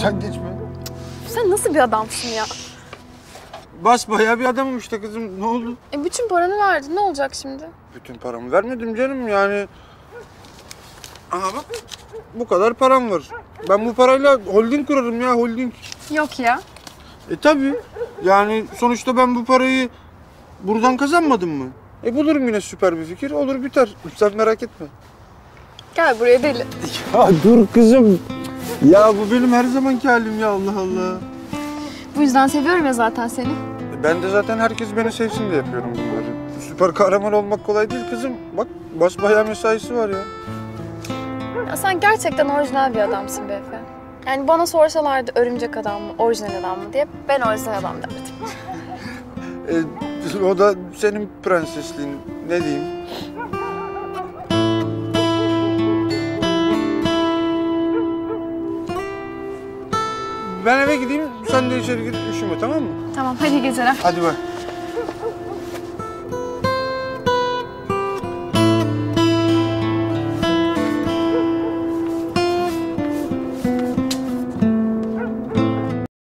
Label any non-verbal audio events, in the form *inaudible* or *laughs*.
Sen geçme. Sen nasıl bir adamsın ya? Basbayağı bir adamım işte kızım. Ne oldu? E bütün paranı verdin. Ne olacak şimdi? Bütün paramı vermedim canım yani. Aha bak bu kadar param var. Ben bu parayla holding kurarım ya holding. Yok ya. E tabi. Yani sonuçta ben bu parayı buradan kazanmadım mı? E bulurum yine süper bir fikir. Olur biter. Sen merak etme. Gel buraya deli. Ya dur kızım. Ya bu benim her zamanki halim ya Allah Allah. Bu yüzden seviyorum ya zaten seni. Ben de zaten herkes beni sevsin diye yapıyorum bunları. Süper kahraman olmak kolay değil kızım. Bak basbayağı mesaisi var ya. Ya sen gerçekten orijinal bir adamsın be Efe. Yani bana sorsalardı örümcek adam mı, orijinal adam mı diye ben orijinal adam derdim. *laughs* E, o da senin prensesliğin. Ne diyeyim? Ben eve gideyim, sen de içeri git üşüme tamam mı? Tamam hadi geceler. Hadi bak.